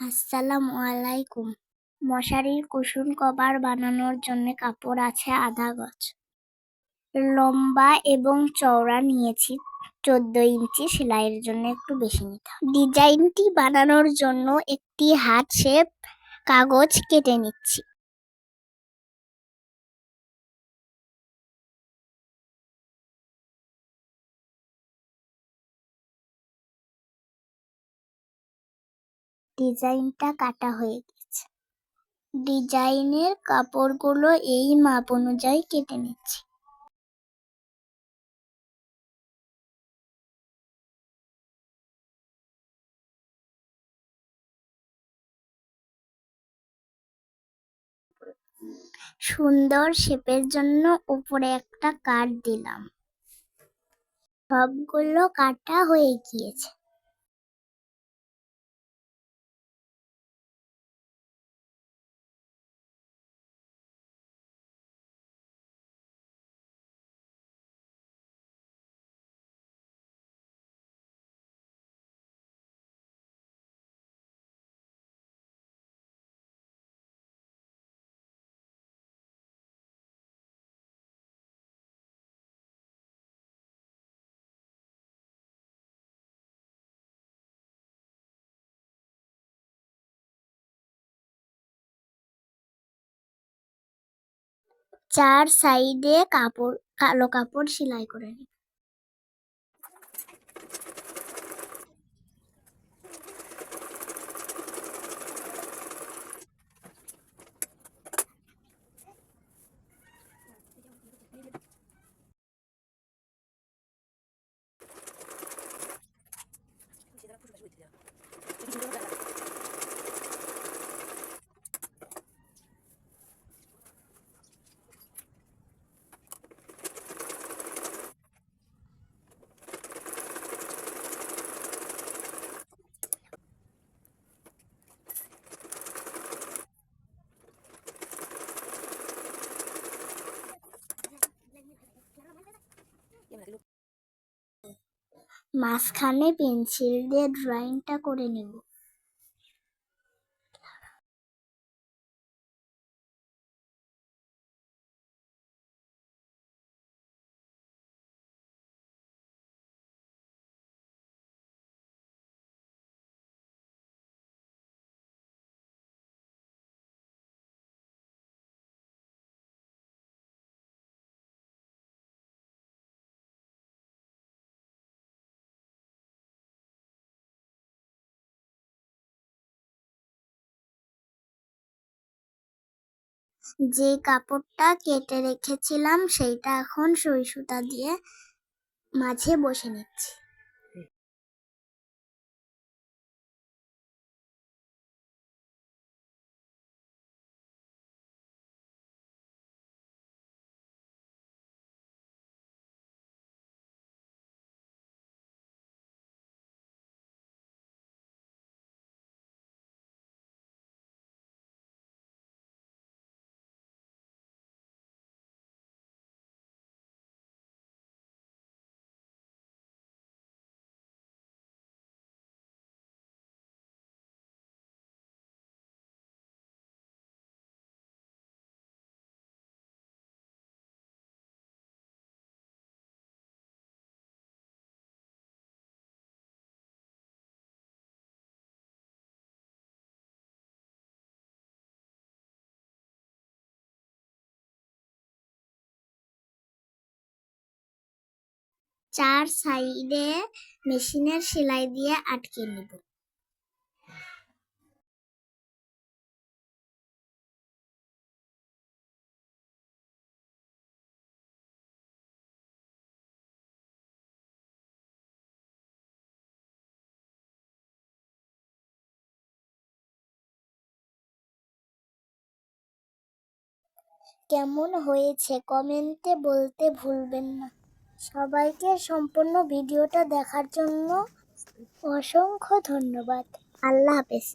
আসসালামু আলাইকুম মশারির কুসুম কভার বানানোর জন্য কাপড় আছে আধা গজ। লম্বা এবং চওড়া নিয়েছি, চোদ্দ ইঞ্চি সেলাইয়ের জন্য একটু বেশি নিতে ডিজাইনটি বানানোর জন্য একটি হাত শেপ কাগজ কেটে নিচ্ছি। ডিজাইনটা কাটা হয়ে গেছে। ডিজাইনের কাপড়গুলো এই মাপ অনুযায়ী কেটে নিচ্ছি। সুন্দর শেপের জন্য উপরে একটা কাট দিলাম। সবগুলো কাটা হয়ে গিয়েছে। চার সাইডে কাপড় কালো কাপড় সেলাই করে নিই মাঝখানে পেন্সিল দিয়ে ড্রয়িংটা করে নেব। যে কাপড়টা কেটে রেখেছিলাম সেইটা এখন সই সুতা দিয়ে মাঝে বসে নিচ্ছি। চার সাইডে মেশিনের সেলাই দিয়ে আটকে নেব। কেমন হয়েছে কমেন্টে বলতে ভুলবেন না। সবাইকে সম্পূর্ণ ভিডিওটা দেখার জন্য অসংখ্য ধন্যবাদ। আল্লাহ হাফেজ।